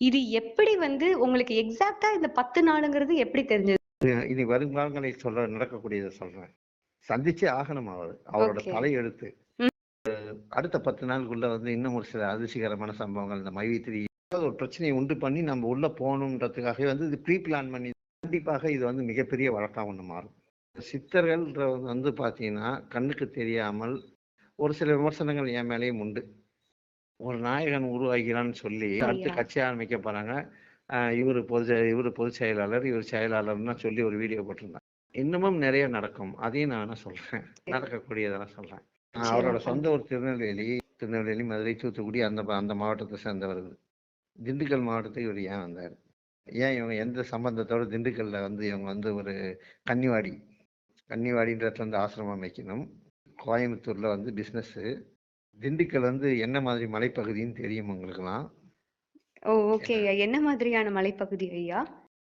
இது எப்படி வந்து உங்களுக்கு எக்ஸாக்ட்டா இந்த 10 நாளுங்கிறது எப்படி தெரிஞ்சது? இனி வருங்காலங்களை சொல்ற நடக்கக்கூடியதை சொல்றேன். சந்திச்சே ஆகணும் அவரு. அவரோட. தலையெழுத்து. அடுத்த 10 நாளுக்குள்ள வந்து இன்னும் ஒரு சில அதிர்ச்சிகரமான சம்பவங்கள் இந்த மைவி-3 ஏதாவது ஒரு பிரச்சனையை உண்டு பண்ணி நம்ம உள்ள போகணுன்றதுக்காகவே வந்து இது ப்ரீ பிளான் பண்ணி கண்டிப்பாக இது வந்து மிகப்பெரிய வழக்கா ஒண்ணு மாறும். சித்தர்கள்ன்றது வந்து பார்த்தீங்கன்னா, கண்ணுக்கு தெரியாமல் ஒரு சில விமர்சனங்கள் என் மேலயும் உண்டு. ஒரு நாயகன் உருவாகிறான்னு சொல்லி அடுத்து. கட்சி ஆரம்பிக்க போறாங்க. இவரு பொது இவரு பொதுச் செயலாளர், இவர் செயலாளர்ன்னு சொல்லி ஒரு வீடியோ போட்டிருந்தாங்க. இன்னமும் நிறைய நடக்கும். அதையும் நான் சொல்றேன். நடக்கக்கூடியதெல்லாம் சொல்றேன். அவரோட சொந்த ஊர் திருநெல்வேலி. திருநெல்வேலி, மதுரை, தூத்துக்குடி அந்த அந்த மாவட்டத்தை சேர்ந்தவர். திண்டுக்கல் மாவட்டத்துக்கு இவரு ஏன் வந்தாரு? ஏன் இவங்க எந்த சம்பந்தத்தோட திண்டுக்கல்ல வந்து இவங்க வந்து ஒரு கன்னிவாடி கன்னிவாடின்ற இடத்துல வந்து ஆசிரமம் அமைக்கணும். கோயம்புத்தூர்ல வந்து பிசினஸ். திண்டுக்கல் வந்து என்ன மாதிரி மலைப்பகுதின்னு தெரியும் உங்களுக்கெல்லாம். ஓ! ஓகே ஐயா. என்ன மாதிரியான மலைப்பகுதி ஐயா?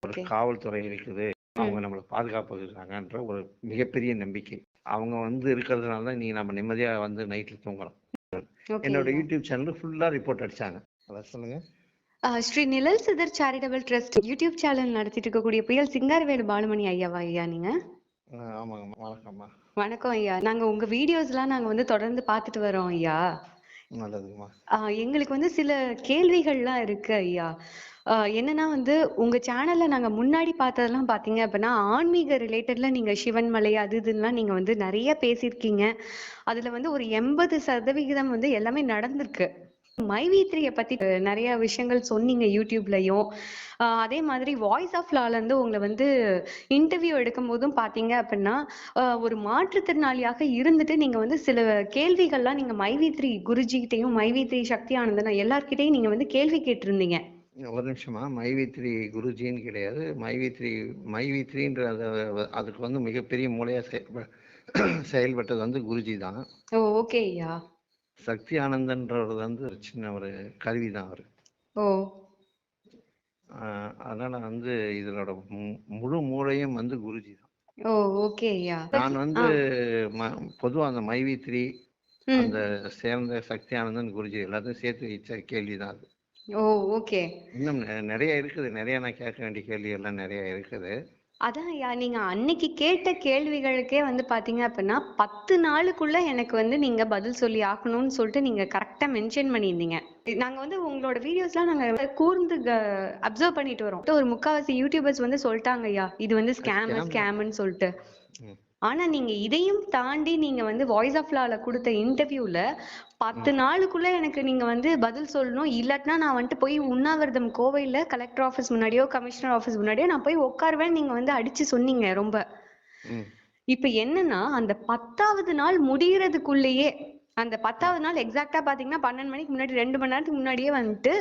ஒரு. காவல்துறை இருக்குது. அவங்க. நம்மள பாதுகாப்புக்குறாங்கன்ற ஒரு மிகப்பெரிய நம்பிக்கை. அவங்க வந்து இருக்கிறதுனால தான் இன்னைக்கு நம்ம நிம்மதியா வந்து நைட்ல தூங்குறோம். ஓகே என்னோட. யூடியூப் சேனல்ல ஃபுல்லா ரிப்போர்ட் அடிச்சாங்க. அத சொல்லுங்க. Sri Nizhal Siddhar charitable trust YouTube channel நடத்திட்டு இருக்கக்கூடிய புயல் சிங்காரவேலு பாலுமணி ஐயாவா ஐயா நீங்க? அ ஆமாங்கம்மா. வணக்கம்மா. வணக்கம் ஐயா. நாங்க உங்க வீடியோஸ்லாம் நாங்க வந்து தொடர்ந்து பார்த்துட்டு வரோம் ஐயா. நல்லதுங்கம்மா. ஆ எங்களுக்கு வந்து சில கேள்விகள்லாம் இருக்கு ஐயா. என்னன்னா வந்து உங்க சேனல்ல நாங்க முன்னாடி பார்த்ததெல்லாம் பார்த்தீங்க அப்படின்னா, ஆன்மீக ரிலேட்டட்ல நீங்க சிவன் மலை அது இதுன்னுலாம் நீங்க வந்து நெறைய பேசியிருக்கீங்க. அதுல வந்து ஒரு 80% வந்து எல்லாமே நடந்திருக்கு. மைவி-3ய பத்தி நெறைய விஷயங்கள் சொன்னீங்க யூடியூப்லயும். அதே மாதிரி வாய்ஸ் ஆஃப் லால இருந்து உங்கள வந்து இன்டர்வியூ எடுக்கும்போதும் பார்த்தீங்க அப்படின்னா, அ ஒரு மாற்றுத்திறனாளியாக இருந்துட்டு நீங்க வந்து சில கேள்விகள்லாம் நீங்க மைவி-3 குருஜிகிட்டயும், மைவி-3 சக்தி ஆனந்தன் எல்லார்கிட்டயும் நீங்க வந்து கேள்வி கேட்டிருந்தீங்க. ஒரு நிமிஷமா. மைவி-3 குருஜின்னு கிடையாது. மைவி-3 மைவி-3ன்ற அத அதுக்கு வந்து மிகப்பெரிய செயல்ப செயல்பட்டது வந்து குருஜி தான். ஓகே ஐயா. சக்தி ஆனந்தன்றவர் வந்து ஒரு சின்ன ஒரு கருவி தான் அவரு. ஓ! அதனால வந்து இதனோட முழு மூளையும் வந்து குருஜி தான். ஓ! ஓகே. நான் வந்து பொதுவா அந்த மைவி-3 ம். அந்த சேர்ந்த சக்தி ஆனந்தன், குருஜி எல்லாத்தையும் சேர்த்து வச்ச கேள்வி தான் அது. ஓ! ஓகே. இன்னும் நெறைய இருக்குது. நெறைய நான் கேட்க வேண்டிய கேள்வி எல்லாம் நெறைய இருக்குது. அதான் ஐயா. நீங்க அன்னைக்கு கேட்ட கேள்விகளுக்கே வந்து பார்த்தீங்க அப்படின்னா, 10 நாளுக்குள்ள எனக்கு வந்து நீங்க பதில் சொல்லி ஆகணும்னு சொல்லிட்டு நீங்க கரெக்ட்டா மென்ஷன் பண்ணியிருந்தீங்க. நாங்க வந்து உங்களோட வீடியோஸ்லாம் நாங்க கூர்ந்து அப்சர்வ் பண்ணிட்டு வரோம். ஒரு முக்காவாசி யூடியூபர்ஸ் வந்து சொல்ட்டாங்க ஐயா. இது வந்து ஸ்கேமு, ஸ்கேம் தான். ஆனா நீங்க இதையும் தாண்டி நீங்க வந்து வாய்ஸ் ஆஃப் லால குடுத்த இன்டர்வியூல 10 ம். நாளுக்குள்ள எனக்கு நீங்க வந்து பதில் சொல்லணும். இல்லாட்டினா நான் வந்துட்டு போய் உண்ணாவிரதம் கோவையில கலெக்டர் ஆஃபீஸ் முன்னாடியோ, கமிஷனர் ஆஃபீஸ் முன்னாடியோ நான் போய் உட்காருவேன்னு நீங்க வந்து அடிச்சு சொன்னீங்க ரொம்ப. இப்ப என்னன்னா, அந்த 10வது நாள் முடியறதுக்குள்ளயே அந்த 10வது நாள் எக்ஸாக்ட்டா பார்த்தீங்கன்னா, 12 மணிக்கு முன்னாடி 2 மணி நேரத்துக்கு முன்னாடியே வந்துட்டு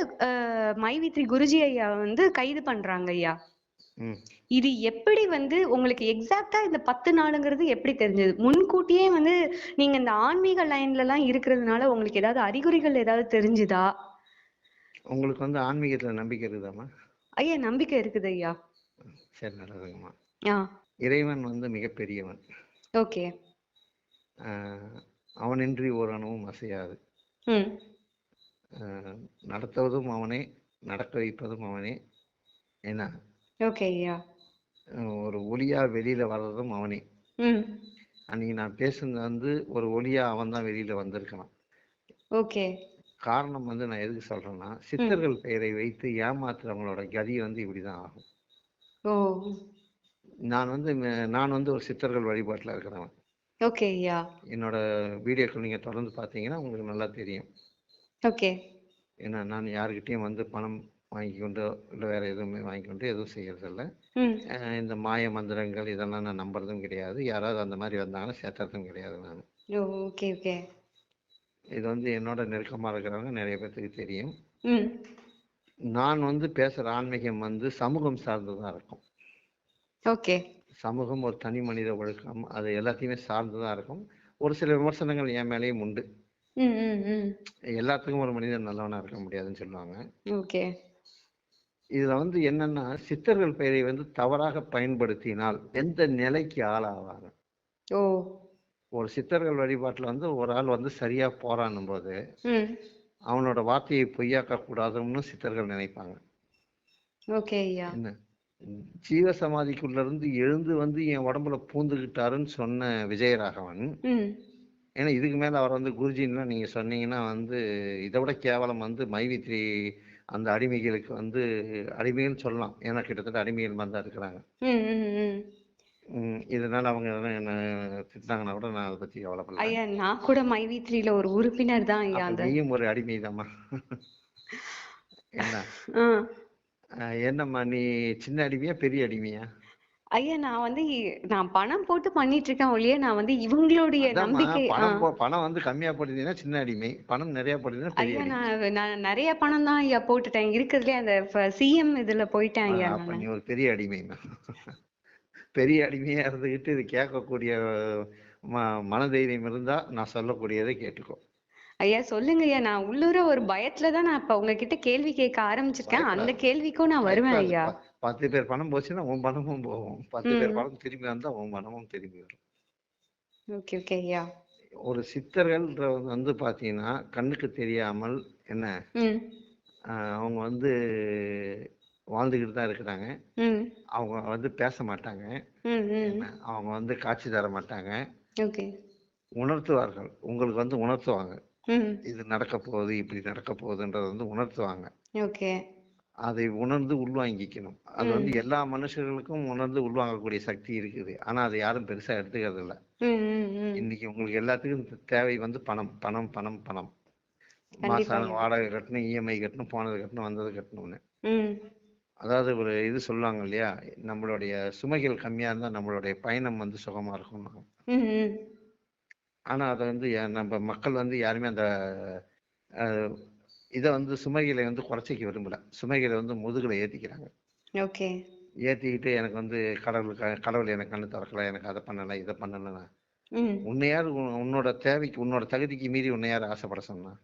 மைவி-3 குருஜி ஐயாவ வந்து கைது பண்றாங்க ஐயா. இது எப்படி வந்து உங்களுக்கு எக்ஸாக்ட்டா இந்த 10 நாளுங்கிறது எப்படி தெரிஞ்சது? முன்கூட்டியே வந்து நீங்க இந்த ஆன்மீக லைன்லலாம் இருக்கிறதுனால உங்களுக்கு ஏதாவது அறிகுறிகள் ஏதாவது தெரிஞ்சுதா? உங்களுக்கு வந்து ஆன்மீகத்துல நம்பிக்கை இருக்குதாம்மா? ஐயா நம்பிக்கை இருக்குது ஐயா. சரி நல்லதுங்கம்மா. ஆ. இறைவன் வந்து மிகப்பெரியவன். ஓகே. அவனின்றி ஒரு அணுவும் அசையாது. நடத்துவதும் அவனே, நடக்க வைப்பதும் அவனே. என்ன? ஓகே. அ ஒரு ஒளியா வெளியில வர்றதும் அவனே. அன்னைக்கு நான் பேசுனது வந்து ஒரு ஒளியா அவன் தான் வெளியில வந்திருக்கான். ஓகே. காரணம் வந்து நான் எதுக்கு சொல்றேன்னா. சித்தர்கள் பெயரை வைத்து ஏமாத்துறவங்களோட கதி வந்து இப்படிதான் ஆகும். நான் வந்து நான் வந்து ஒரு சித்தர்கள் வழிபாட்டுல இருக்கிறவன். ஓகே ஐயா. என்னோட வீடியோக்கள் நீங்க தொடர்ந்து பார்த்தீங்கன்னா, உங்களுக்கு நல்லா தெரியும். ஓகே. ஏன்னா நான் யார்கிட்டயும் வந்து பணம் வாங்கிக் கொண்டோ, இல்ல வேற எதுவுமே வாங்கிக் கொண்டு எதுவும் செய்யறதில்ல. ம். இந்த மாய மந்திரங்கள் இதெல்லாம் நான் நம்புறதும் கிடையாது. யாராவது அந்த மாரி வந்தாங்கன்னா சேர்த்துறதும் கிடையாது நானு. ஓ! Okay, okay. இது வந்து என்னோட நெருக்கமா இருக்கிறவங்க நெறைய பேத்துக்கு தெரியும். ம். நான் வந்து பேசுற ஆன்மீகம் வந்து சமூகம் சார்ந்ததா இருக்கும். ஓகே. சமூகம், ஒரு தனி மனித ஒழுக்கம் அது எல்லாத்தையுமே சார்ந்து தான் இருக்கும். ஒரு சில விமர்சனங்கள் என் மேலயும் உண்டு. ம், ம், ம். எல்லாத்துக்கும் ஒரு மனிதன் நல்லவனா இருக்க முடியாதுன்னு சொல்லுவாங்க. ஓகே. இதுல வந்து என்னன்னா, சித்தர்கள் பெயரை வந்து தவறாக பயன்படுத்தினால் எந்த நிலைக்கு ஆளாவாங்க? ஓ! ஒரு சித்தர்கள் வழிபாட்டுல வந்து ஒரு ஆள் வந்து சரியா போறான்னும்போது, ம். அவனோட வார்த்தையை பொய்யாக்க கூடாதுன்னு சித்தர்கள் நினைப்பாங்க. ஓகே என்ன ஜீவ சமாதிக்குள்ள இருந்து எழுந்து வந்து என் உடம்புல பூந்துக்கிட்டாருன்னு சொன்ன விஜயராகவன் ஏன்னா இதுக்கு மேல அவர் வந்து குருஜின்னா நீங்க சொன்னீங்கன்னா வந்து இதை விட கேவலம் வந்து மைவித்ரி அந்த அடிமைகளுக்கு வந்து அடிமைகள்னு சொல்லலாம். ஏன்னா கிட்டத்தட்ட அடிமைகள் மாதிரி தான் இருக்கிறாங்க. இதனால அவங்க என்ன திட்டினாங்கன்னா கூட நான் அதை பத்தி கவலைப்படல. ஐயா நான் கூட மைவி த்ரீல ஒரு உறுப்பினர் தான் ஐயா நீயும் ஒரு அடிமை என்ன? ஆ. அஹ், என்னம்மா நீ சின்ன அடிமையா பெரிய அடிமையா? ஐயா நான் வந்து நான் பணம் போட்டு பண்ணிட்டு இருக்கேன் ஒழிய நான் வந்து இவங்களுடைய நம்பிக்கை பணம் வந்து கம்மியா போட்டீங்கன்னா சின்ன அடிமை. பணம் நிறைய பெரிய ஐயா அடிமை. நான் நான் நிறைய பணம் தான் ஐயா போட்டுட்டேன். இருக்கிறதுலே அந்த சிஎம் இதுல போயிட்டேன் ஐயா நீ ஒரு பெரிய அடிமைன்னா பெரிய அடிமையா இருந்துகிட்டு இது கேட்கக்கூடிய மனதைரியம் இருந்தா நான் சொல்லக்கூடியதை கேட்டுக்கோ. ஐயா சொல்லுங்க ஐயா. நான் உள்ளூர ஒரு பயத்துல தான் நான் இப்ப உங்ககிட்ட கேள்வி கேட்க ஆரம்பிச்சிருக்கேன். அந்த கேள்விக்கும் நான் வருவேன் ஐயா. பத்து பேர் பணம் போச்சுன்னா உன் பணமும் போகும். பத்து பேர் பணம் திரும்பி வந்தா உன் பணமும் திரும்பி வரும். ஓகே ஓகே ஐயா. ஒரு சித்தர்கள்ன்ற வந்து பாத்தீங்கன்னா கண்ணுக்கு தெரியாமல் என்ன அவங்க வந்து வாழ்ந்துக்கிட்டு தான் இருக்கிறாங்க. அவங்க வந்து பேச மாட்டாங்க. அவங்க வந்து காட்சி தர மாட்டாங்க. ஓகே. உணர்த்துவார்கள். உங்களுக்கு வந்து உணர்த்துவாங்க. இது நடக்க போகுது இப்படி நடக்க போகுதுன்றத வந்து உணர்த்துவாங்க. ஓகே. அதை உணர்ந்து உள்வாங்கிக்கணும். அது வந்து எல்லா மனுஷர்களுக்கும் உணர்ந்து உள்வாங்கக்கூடிய சக்தி இருக்குது. ஆனா அதை யாரும் பெருசா எடுத்துக்கிறது இல்ல இன்னைக்கு உங்களுக்கு எல்லாத்துக்கும் தேவை வந்து பணம் பணம் பணம் பணம். மாசான வாடகை கட்டணும் இஎம்ஐ கட்டணும் போனது கட்டணும் வந்தது கட்டணும்னு. அதாவது ஒரு இது சொல்லுவாங்க இல்லையா? நம்மளுடைய சுமைகள் கம்மியா இருந்தா நம்மளுடைய பயணம் வந்து சுகமா இருக்கும் ஆனா அதை வந்து நம்ம மக்கள் வந்து யாருமே அந்த இதை வந்து சுமைகளை வந்து குறைச்சிக்க விரும்பல. சுமைகளை வந்து முதுகுல ஏத்திக்கிறாங்க. ஓகே. ஏத்திக்கிட்டு எனக்கு வந்து கடவுள் க- கடவுள் எனக்கு கண்ணு திறக்கல எனக்கு அதை பண்ணல இதை பண்ணல ம். உன்னை யார் உன்- உன்னோட தேவைக்கு உன்னோட தகுதிக்கு மீறி உன்னை யார் ஆசைப்பட சொன்னா?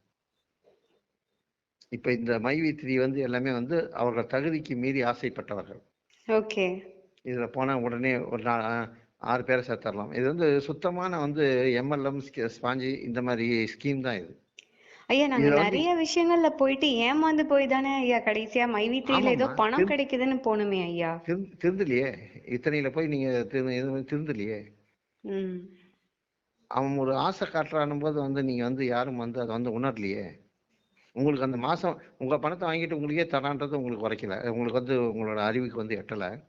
இப்ப இந்த மைவித்திரி வந்து எல்லாமே வந்து அவர்கள் தகுதிக்கு மீறி ஆசைப்பட்டவர்கள். ஓகே. இதுல போனா உடனே ஒரு நா- ஆறு பேரை சேர்த்தரலாம். இது வந்து சுத்தமான வந்து எம்எல்எம் ஸ்பாஞ்சி இந்த மாதிரி ஸ்கீம் தான் இது. ஐயா நாங்க நிறைய விஷயங்கள்ல போயிட்டு ஏமாந்து போய் தானே ஐயா கடைசியா மைவி த்ரீல ஏதோ பணம் கிடைக்குதுன்னு போனோமே ஐயா. திரு- திருந்தலையே. இத்தனையில போய் நீங்க திருந்தலையே. அவன் ஒரு ஆசை காட்டுறானும் போது வந்து நீங்க வந்து யாரும் வந்து அதை வந்து உணரலையே. உங்களுக்கு அந்த மாசம் உங்க பணத்தை வாங்கிட்டு உங்களுக்கே தரான்றது உங்களுக்கு குறைக்கல. உங்களுக்கு வந்து உங்களோட அறிவுக்கு வந்து எட்டல.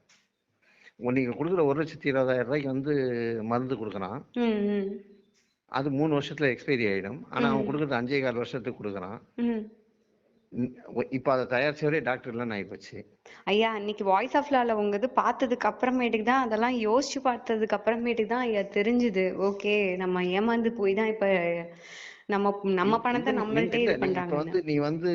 நீங்க கொடுக்குற ஒரு லட்சத்தி இருபதாயிரம் ரூபாய்க்கு வந்து மருந்து கொடுக்குறான். அது மூணு வருஷத்துல எக்ஸ்பைரி ஆயிடும். ஆனா அவன் கொடுக்குறது அஞ்சே கால் வருஷத்துக்கு கொடுக்குறான். இப்ப அதை தயாரிச்சவரே டாக்டர் இல்லைன்னு ஆயிப்போச்சு. ஐயா அன்னைக்கு வாய்ஸ் ஆஃப் லால உங்க இது பார்த்ததுக்கு அப்புறமேட்டுக்கு தான் அதெல்லாம் யோசிச்சு பார்த்ததுக்கு அப்புறமேட்டுக்கு தான் ஐயா தெரிஞ்சுது. ஓகே நம்ம ஏமாந்து போய் தான் இப்ப நம்ம நம்ம பணத்தை நம்மள்ட்டே இது பண்றாங்கன்னு வந்து நீ வந்து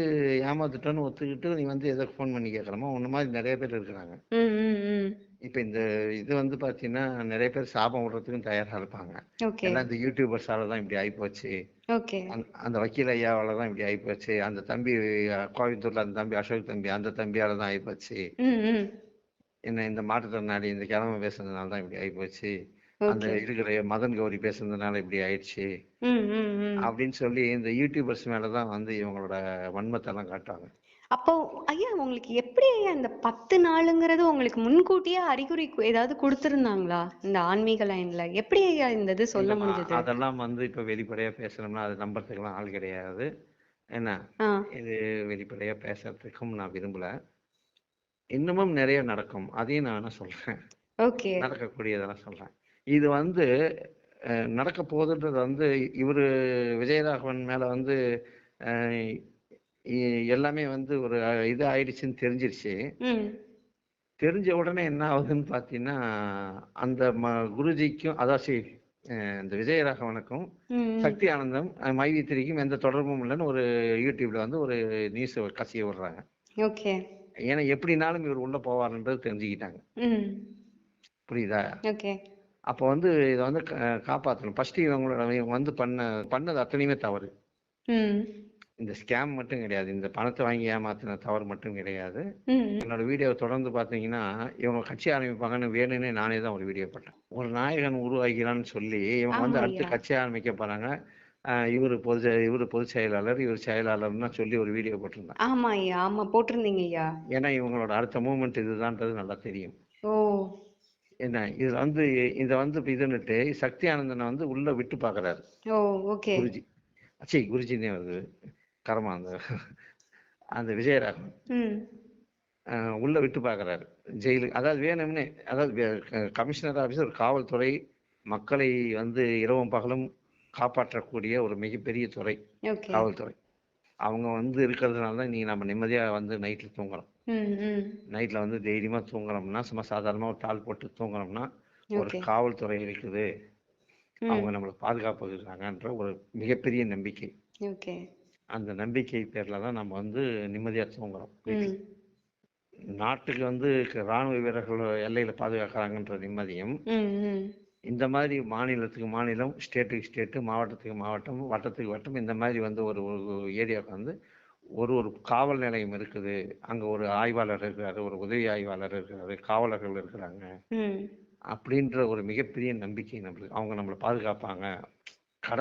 ஏமாத்துட்டேன்னு ஒத்துக்கிட்டு நீ வந்து எதை ஃபோன் பண்ணி கேட்கறமா உன்ன மாதிரி நிறைய பேர் இருக்கிறாங்க. ம் ம் ம். இப்ப இந்த இது வந்து பாத்தீங்கன்னா நிறைய பேர் சாபம் விடுறதுக்கும் தயாரா இருப்பாங்க. ஓகே. எல்லாம் இந்த யூடியூபர்ஸால தான் இப்படி ஆயிப்போச்சு. ஓகே. அந்த அந்த வக்கீல் ஐயாவால தான் இப்படி ஆயிப்போச்சு. அந்த தம்பி அஹ், கோயம்புத்தூர்ல அந்த தம்பி அசோக் தம்பி அந்த தம்பியால தான் ஆயிப்போச்சு. ம் ம். என்ன இந்த மாற்றுத்திறனாளி இந்த கிழமை பேசுனதுனால தான் இப்படி ஆயிப்போச்சு. அந்த ஓகே. இருக்கிற மதன் கௌரி பேசுனதுனால இப்படி ஆயிடுச்சு. ம் ம் ம். அப்படின்னு சொல்லி இந்த யூடியூபர்ஸ் மேலதான் வந்து இவங்களோட வன்மத்தை எல்லாம் காட்டுவாங்க அப்போ ஐயா உங்களுக்கு எப்படி ஐயா இந்த பத்து நாளுங்கிறது உங்களுக்கு முன்கூட்டியே அறிகுறி ஏதாவது கொடுத்திருந்தாங்களா? இந்த ஆன்மீக லைன்ல. எப்படி ஐயா இந்த இது சொல்ல முடிஞ்சது? அதெல்லாம் வந்து இப்ப வெளிப்படையா பேசணும்னா அது நம்புறதுக்கெல்லாம் ஆள் கிடையாது. என்ன? இது வெளிப்படையா பேசுறதுக்கும் நான் விரும்பல. இன்னமும் நிறைய நடக்கும். அதையும் நான் சொல்றேன். ஓகே. நடக்கக்கூடியதெல்லாம் சொல்றேன். இது வந்து நடக்க போகுதுன்றது வந்து இவரு விஜயராகவன் மேல வந்து எல்லாமே வந்து ஒரு இது ஆயிடுச்சுன்னு தெரிஞ்சிருச்சு. தெரிஞ்ச உடனே என்ன ஆகுதுன்னு பார்த்தீங்கன்னா அந்த ம குருஜிக்கும் அதாச்சு இந்த விஜயராகவனுக்கும். சக்தி ஆனந்தம் மைவித்திரிக்கும் எந்த தொடர்பும் இல்லைன்னு ஒரு யூடியூப்ல வந்து ஒரு நியூஸ் கசிய விடுறாங்க. ஓகே. ஏன்னா எப்படினாலும் இவர் உள்ள போவாருன்றது தெரிஞ்சுக்கிட்டாங்க. புரியுதா? ஓகே. அப்போ வந்து இதை வந்து காப்பாத்தணும். ஃபர்ஸ்ட் இவங்களோட இவங்க வந்து பண்ண பண்ணது அத்தனையுமே தவறு. இந்த ஸ்கேம் மட்டும் கிடையாது. இந்த பணத்தை வாங்கி ஏமாத்தின தவறு மட்டும் கிடையாது. என்னோட வீடியோவை தொடர்ந்து பார்த்தீங்கன்னா இவங்க கட்சி ஆரம்பிப்பாங்கன்னு வேணும்னே நானே தான் ஒரு வீடியோ போட்டேன். ஒரு நாயகன் உருவாகிறான்னு சொல்லி இவங்க வந்து அடுத்து கட்சி ஆரம்பிக்க போறாங்க. இவரு பொது இவரு பொதுச் செயலாளர் இவர் செயலாளர்னா சொல்லி ஒரு வீடியோ போட்டிருந்தேன் ஆமா ஐயா ஆமா போட்டிருந்தீங்க ஐயா ஏன்னா இவங்களோட அடுத்த மூமெண்ட் இதுதான்றது நல்லா தெரியும். ஓ. என்ன இதுல வந்து இதை வந்து இதுன்னுட்டு சக்தி ஆனந்தனை வந்து உள்ள விட்டு பாக்குறாரு ஓ ஓகே. குருஜி. ச்சீ குருஜினே வருது. கரமா அந்த அந்த விஜயராகவன். உள்ள விட்டு பார்க்கறாரு ஜெயிலுக்கு அதாவது வேணும்னே அதாவது கமிஷனர் ஆஃபீஸர் ஒரு காவல்துறை மக்களை வந்து இரவும் பகலும் காப்பாற்றக்கூடிய ஒரு மிகப்பெரிய துறை காவல்துறை. அவங்க வந்து இருக்கிறதுனால தான் நீ நம்ம நிம்மதியா வந்து நைட்ல தூங்குறோம். நைட்ல வந்து தைரியமா தூங்குறோம்னா சும்மா சாதாரணமா ஒரு டால் போட்டு தூங்குறோம்னா ஒரு காவல்துறை இருக்குது. அவங்க நம்மளை பாதுகாப்புகிறாங்கன்ற ஒரு மிகப்பெரிய நம்பிக்கை. அந்த நம்பிக்கை பேர்ல தான் நம்ம வந்து நிம்மதியா தூங்குறோம் நாட்டுக்கு வந்து ராணுவ வீரர்கள் எல்லையில பாதுகாக்கிறாங்கன்ற நிம்மதியும் இந்த மாதிரி மாநிலத்துக்கு மாநிலம் ஸ்டேட்டுக்கு ஸ்டேட்டு மாவட்டத்துக்கு மாவட்டம் வட்டத்துக்கு வட்டம் இந்த மாதிரி வந்து ஒரு ஒரு ஏரியாவுக்கு வந்து ஒரு ஒரு காவல் நிலையம் இருக்குது. அங்க ஒரு ஆய்வாளர் இருக்கிறாரு ஒரு உதவி ஆய்வாளர் இருக்கிறாரு காவலர்கள் இருக்கிறாங்க. அப்படின்ற ஒரு மிகப்பெரிய நம்பிக்கை நம்மளுக்கு. அவங்க நம்மளை பாதுகாப்பாங்க. கட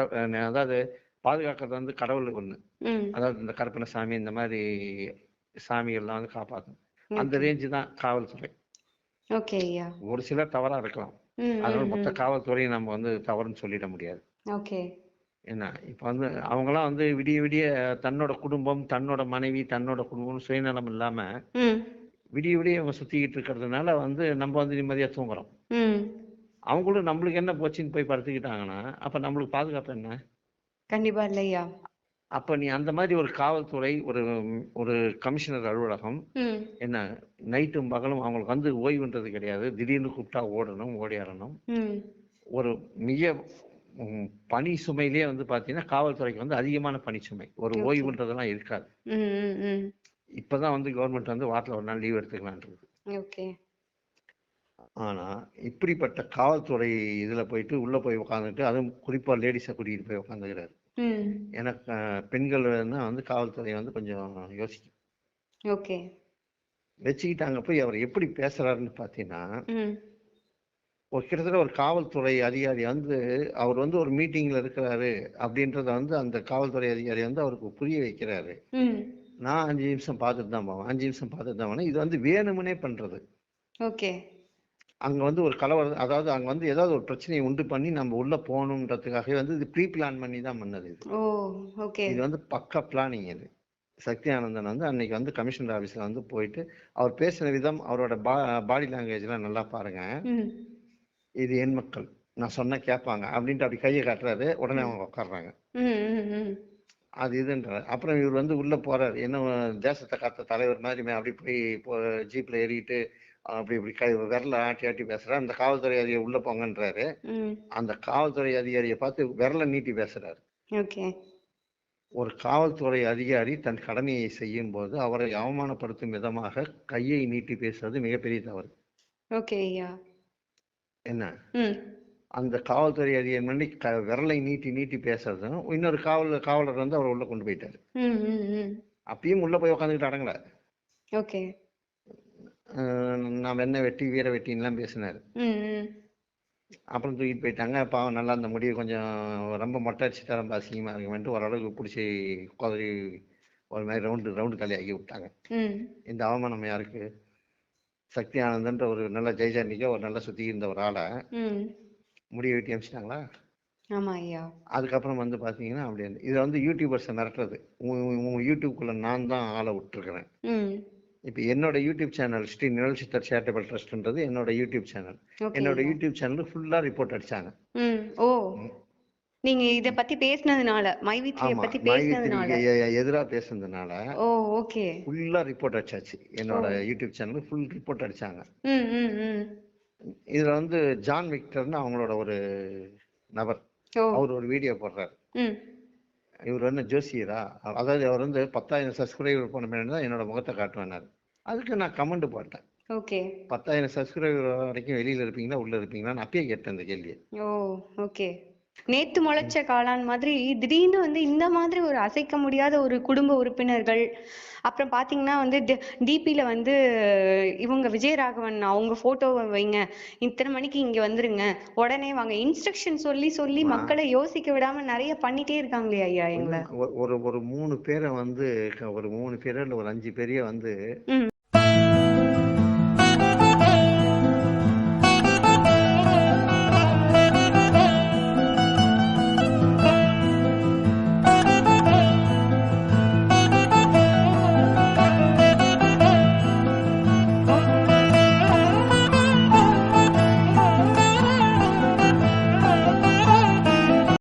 அதாவது பாதுகாக்கிறது வந்து கடவுள் ஒண்ணு. அதாவது இந்த கருப்பண சாமி இந்த மாதிரி சாமிகள்லாம் வந்து காப்பாற்றும் அந்த ரேஞ்சு தான் காவல்துறை. ஒரு சிலர் தவறா இருக்கலாம். அதனால மொத்த ம் காவல்துறையும் நம்ம வந்து தவறுன்னு சொல்லிட முடியாது. என்ன இப்ப வந்து அவங்கெல்லாம் வந்து விடிய விடிய தன்னோட குடும்பம் தன்னோட மனைவி தன்னோட குடும்பம் சுயநலம் இல்லாம விடிய விடிய அவங்க சுத்திக்கிட்டு இருக்கிறதுனால வந்து நம்ம வந்து நிம்மதியா தூங்குறோம். அவங்களும் நம்மளுக்கு என்ன போச்சுன்னு போய் படுத்துக்கிட்டாங்கன்னா அப்ப நம்மளுக்கு பாதுகாப்பு என்ன? கண்டிப்பா இல்லையா? அப்ப நீ அந்த மாதிரி ஒரு காவல்துறை ஒரு ஒரு கமிஷனர் அலுவலகம் என்ன நைட்டும் பகலும் அவங்களுக்கு வந்து ஓய்வுன்றது கிடையாது. திடீர்னு கூப்பிட்டா ஓடணும் ஓடியாரணும். ம். ஒரு மிக பணி சுமையிலே வந்து பாத்தீங்கன்னா காவல்துறைக்கு வந்து அதிகமான பணி சுமை. ஒரு ஓய்வுன்றதெல்லாம் இருக்காது. இப்பதான் வந்து கவர்மெண்ட் வந்து வாரத்துல ஒரு நாள் லீவ் எடுத்துக்கலான்றது. ஓகே. ஆனா இப்படிப்பட்ட காவல்துறை இதுல போயிட்டு உள்ள போய் உட்காந்துட்டு அதுவும் குறிப்பா லேடிஸை கூட்டிகிட்டு போய் உட்காந்துக்கிறாரு எனக்கு அஹ், பெண்கள்னா வந்து காவல்துறை வந்து கொஞ்சம் யோசிக்கும். ஓகே. வச்சுக்கிட்டு அங்க போய் அவர் எப்படி பேசுறாருன்னு பாத்தீங்கன்னா ம். ஒரு கிட்டத்தட்ட ஒரு காவல்துறை அதிகாரி வந்து அவர் வந்து ஒரு மீட்டிங்ல இருக்கிறாரு அப்படின்றத வந்து அந்த காவல்துறை அதிகாரி வந்து அவருக்கு புரிய வைக்கிறாரு. நான் அஞ்சு நிமிஷம் பார்த்துட்டு தான் போவேன் அஞ்சு நிமிஷம் பார்த்துட்டு தான் போனேன் இது வந்து வேணுமுனே பண்றது. ஓகே. அங்க வந்து ஒரு கலவரம் அதாவது அங்க வந்து ஏதாவது ஒரு பிரச்சனையை உண்டு பண்ணி நம்ம உள்ள போகணுன்றதுக்காகவே வந்து இது ப்ரீ பிளான் பண்ணி தான் பண்ணது இது. Oh okay. இது வந்து பக்கா பிளானிங் இது. சக்தி ஆனந்தன் வந்து அன்னைக்கு வந்து கமிஷனர் ஆபீஸ்ல வந்து போயிட்டு அவர் பேசின விதம் அவரோட பா பாடி லாங்குவேஜ்லாம் நல்லா பாருங்க. இது என் மக்கள். நான் சொன்னா கேட்பாங்க அப்படின்ட்டு அப்படி கையை காட்டுறாரு. உடனே அவங்க உட்காடுறாங்க அது இதுன்றாரு. அப்புறம் இவர் வந்து உள்ள போறாரு. என்ன தேசத்தை காத்த தலைவர் மாதிரி அப்படி போய் ஜீப்ல ஏறிட்டு அப்படி இப்படி கை விரல ஆட்டி ஆட்டி பேசுறாரு. அந்த காவல்துறை அதிகாரி உள்ள போங்கன்றாரு. அந்த காவல்துறை அதிகாரியை பார்த்து விரல நீட்டி பேசுறாரு. ஒரு காவல்துறை அதிகாரி தன் கடமையை செய்யும் போது அவரை அவமானப்படுத்தும் விதமாக கையை நீட்டி பேசுறது மிகப்பெரிய தவறு. என்ன? அந்த காவல்துறை அதிகாரி க விரலை நீட்டி நீட்டி பேசுறதும் இன்னொரு காவல் காவலர் வந்து அவரை உள்ள கொண்டு போயிட்டாரு. அப்பயும் உள்ள போய் உட்காந்துக்கிட்டு அடங்கல. ஓகே. நான் என்ன வெட்டி வீர வெட்டின்லாம் பேசினாரு. அப்புறம் தூக்கிட்டு போயிட்டாங்க. பாவம் நல்லா அந்த முடியை கொஞ்சம் ரொம்ப மொட்டை அடிச்சுட்டா ரொம்ப அசிங்கமா இருக்குமென்ட்டு ஓரளவுக்கு பிடிச்சி குதறி ஒரு மாதிரி ரவுண்டு ரவுண்டு தலையாக்கி விட்டாங்க. இந்த அவமானம் யாருக்கு? சக்தி ஆனந்தன்ற ஒரு நல்ல ஜெயஜாண்டிக்கா ஒரு நல்ல சுத்தி இருந்த ஒரு ஆளை முடிய வெட்டி அமிச்சிட்டாங்களா? ஆமா ஐயா. அதுக்கப்புறம் வந்து பாத்தீங்கன்னா அப்படி இதை வந்து யூடியூபர்ஸை மிரட்டுறது. உங்க யூடியூப்குள்ள நான் தான் ஆளை விட்டுருக்கிறேன். இப்போ என்னோட யூடியூப் சேனல் ஸ்ரீ நிழல் சித்தர் சேரிட்டபிள் ட்ரஸ்ட்ன்றது என்னோட யூடியூப் சேனல். என்னோட யூடியூப் சேனல் ஃபுல்லா ரிப்போர்ட் அடிச்சாங்க. ஓ. நீங்க இத பத்தி பேசுனதுனால மைவித்ரிய பத்தி பேசுனதுனால. எதிராக பேசுனதுனால ஓ ஓகே. ஃபுல்லா ரிப்போர்ட் அடிச்சாச்சு. என்னோட யூடியூப் சேனல் ஃபுல் ரிப்போர்ட் அடிச்சாங்க. ம் ம் ம். இதுல வந்து ஜான் விக்டர்னு அவங்களோட ஒரு நபர். அவர் ஒரு வீடியோ போடுறாரு. ம். இவர் வந்து ஜோசியரா? அதாவது அவர் வந்து பத்தாயிரம் சப்ஸ்கிரைபர் போன பின்னாடி தான் என்னோட முகத்தை காட்டுவேனாரு. அதுக்கு நான் கமெண்ட் போட்டேன். ஓகே. பத்தாயிரம் சப்ஸ்கிரைபர் வரைக்கும் வெளியில இருப்பீங்களா உள்ள இருப்பீங்களா? நான் அப்பயே கேட்டேன் இந்த கேள்வியை. Oh okay. நேத்து முளைச்ச காளான் மாதிரி திடீர்னு வந்து இந்த மாதிரி ஒரு அசைக்க முடியாத ஒரு குடும்ப உறுப்பினர்கள் அப்புறம் பாத்தீங்கன்னா வந்து டிபில வந்து இவங்க விஜயராகவன் அவங்க போட்டோவை வைங்க. இத்தனை மணிக்கு இங்க வந்துருங்க. உடனே வாங்க. இன்ஸ்ட்ரக்ஷன் சொல்லி சொல்லி. மக்களை யோசிக்க விடாம நிறைய பண்ணிட்டே இருக்காங்களே ஐயா எங்களை. ஒரு- ஒரு மூணு பேரை வந்து ஒரு மூணு பேரை ஒரு அஞ்சு பேரையே வந்து